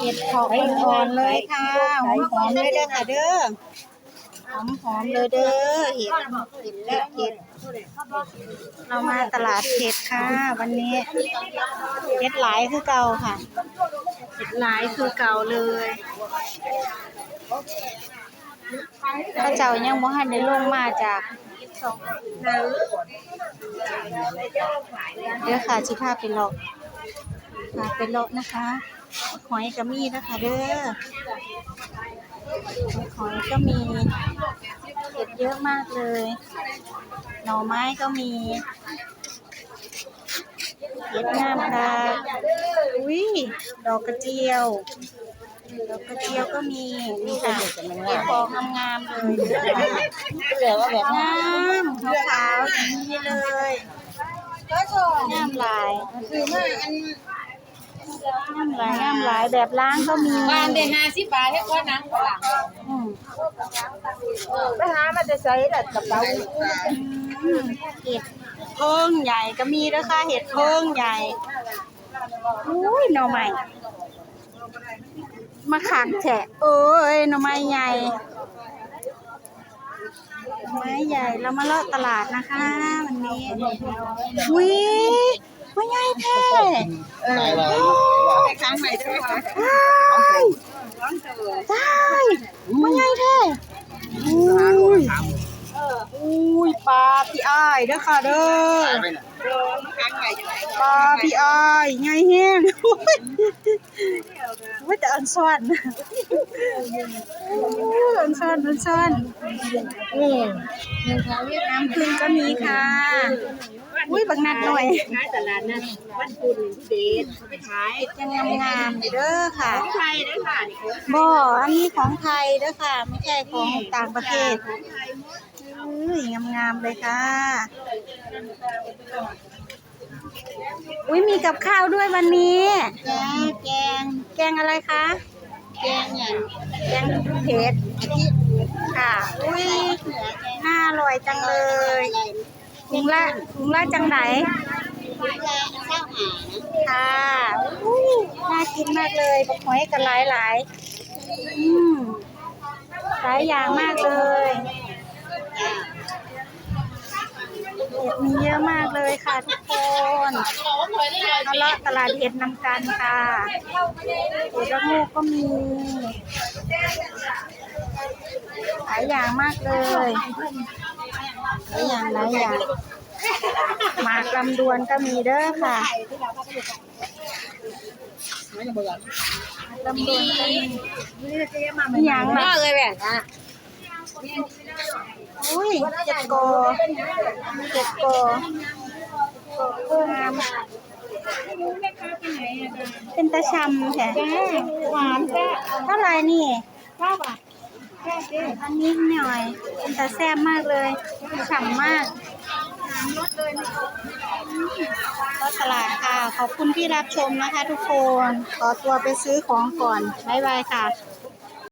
เห็ดเพาะอ่อนๆเลยค่ะหอมๆเลยเด้อค่ะเด้อหอมๆเลยเด้อเห็ดเห็ดเห็ดเห็ดเรามาตลาดเห็ดค่ะ วันนี้เห็ดหลายคือเก่าค่ะเห็ดหลายคือเก่าเลยพระเจ้ายังบ่ทันได้ลงมาจากเดี๋ยวค่ะชิพาไปเลาะ พาไปเลาะนะคะหอยก็มีนะคะเด้อหอยก็มีเห็ดเยอะมากเลย หน่อไม้ก็มีเห็ดงามค่ะอุ้ยดอกกระเจียว ดอกกระเจียวก็มีนี่ค่ะเห็ดฟองงามๆเลยเหลือว่าแบบงามขาวๆอย่างนี้เลยงามหลายคือมาอัน งามหลายงามหลายแบบล้างก็มีบ้านได้ห้าสิบบาทให้ก้อนนังฝรั่งอืมไปหามาจะใช้แต่กระเป๋าอืมเห็ดเพิ่งใหญ่ก็มีด้วยค่ะเห็ดเพิ่งใหญ่อุ้ยหน่อไม้มาขังแฉะเอ้ยหน่อไม้ใหญ่หน่อไม้ใหญ่เรามาเลาะตลาดนะคะวันนี้อุ้ยมันใหญ่แท้ ไปค้างใหม่ด้วยค่ะว้ายตายมันให เด้อค่ะเด้อค้างใหม่ด้วยปลาพี่อ้ายใหญ่แห้งว่าแต่อันซ่อนอันซ่อนอันซ่อนอืมหนึ่งเขาเวียดนามน้ำพึ่งก็มีค่ะ อุ้ยบักนัดหน่อยขายตลาดนั้นวันพุธที่เดชเขาไปขายยังงามๆอยู่เด้อค่ะ ของไทยด้วยค่ะนี่คือบ่อันนี้ของไทยเด้อค่ะ ไม่ใช่ของต่างประเทศ อุ้ยงามๆเลยค่ะ อุ้ยมีกับข้าวด้วยวันนี้ แกงแกงแกงอะไรคะ แกงอย่างแกงเผ็ดค่ะ อุ้ยน่าอร่อยจังเลยถุงละถุงละจังไหนข้าวหาค่ะอู้น่ากินมากเลยบักหอยกันหลายหลายๆอืมหลายอย่างมากเลย เห็ดมีเยอะมากเลยค่ะทุกคนมาเลาะตลาดเห็ดนำกันค่ะเห็ดระงกก็มีหลายอย่างมากเลยหลายอย่างหลายอย่างหมากลำดวนก็มีเด้อค่ะลำดวนก็มีอย่างก็ละเลยแบบอะ อุ้ยเจ็ดโกเจ็ดโกโกงามเป็นตะชำแท้หวานจ้ะเท่าไหร่นี่เก้าบาทแค่เด้อันนี้หน่อย เป็นตะแซ่บมากเลยฉ่ำมากก็ตลาดค่ะ ขอบคุณที่รับชมนะคะทุกคน ขอตัวไปซื้อของก่อน บ๊ายบายค่ะ